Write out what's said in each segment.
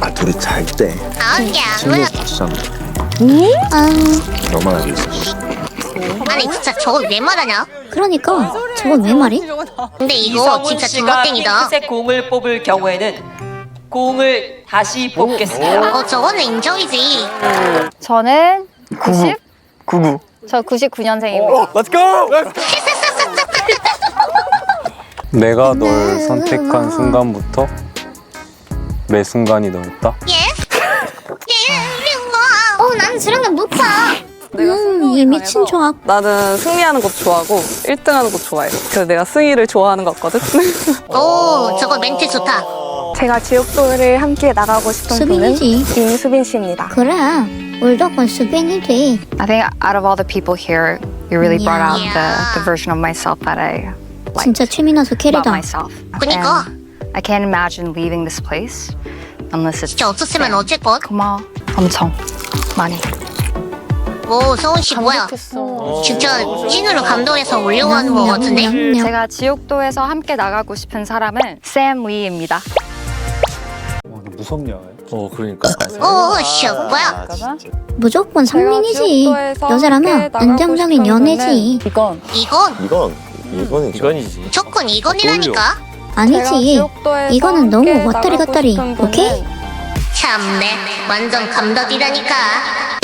아 둘이 잘때 아니야 아 재밌어 아니 진짜 저걸 왜 말하냐 그러니까 저건 왜 말이? 근데 이거 이성훈 진짜 씨가 정확땡이다 핑크색 공을 뽑을 경우에는 공을 다시 뽑겠습니다. 어 저거는 인정이지 저는 90? 99. 저 99년생입니다. Let's go! 내가 널 선택한 순간부터 매 순간이 너였다. 예? 예 어, 나는 저런 거못 봐. 음, 이 미친 조합. 나는 승리하는 것도 좋아하고 1등하는 것도 좋아해. 그래서 내가 승희를 좋아하는 것 같거든. 오 저거 멘트 좋다 제가 지옥도를 함께 나가고 싶은 분은 수빈이지. 임수빈 씨입니다. 그래. 울덕은 수빈이지. I think out of all the people here, you really brought out Yeah. the, the version of myself that I 진짜 최민아수 about 캐리다. myself. 그니까 And I can't imagine leaving this place unless it's 진짜 없었으면 어쨌건 고마워. 엄청 많이. 오 성훈 씨 뭐야 진짜 찐으로 감동해서 울려고 하는 거 같은데. 제가 지옥도에서 함께 나가고 싶은 사람은 샘 리입니다. 어, 너 무섭냐? 어, 그러니까. 오 씨 뭐야 무조건 상민이지. 지옥도에서 여자라면 싶은 연애지. 이건 이건 이건 이거는 이건이지. 조건 이건이라니까 아니지. 이거는 너무 왔다리 갔다리. 오케이? 참네 완전 감덕이라니까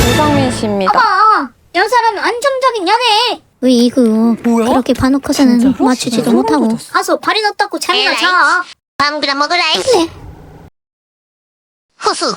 이성민 씨입니다. 아, 여자라면 안정적인 연애. 왜 이거 그렇게 봐놓고서는 맞추지도 못하고 가서 발이 넣었다고 잠이나 에라이. 자. 먹으라이 네. 후수